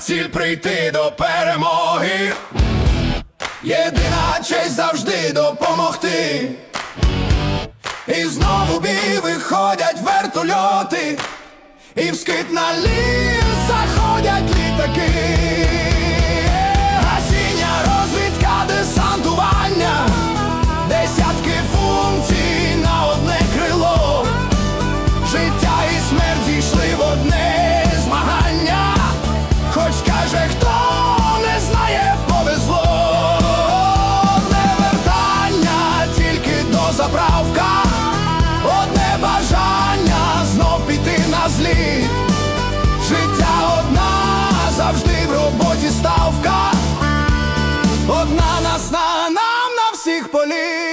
ціль прийти до перемоги. Єдина честь завжди допомогти. І знову бій виходять вертольоти, і вскид на літаки. на нас, на нам, на всіх полів.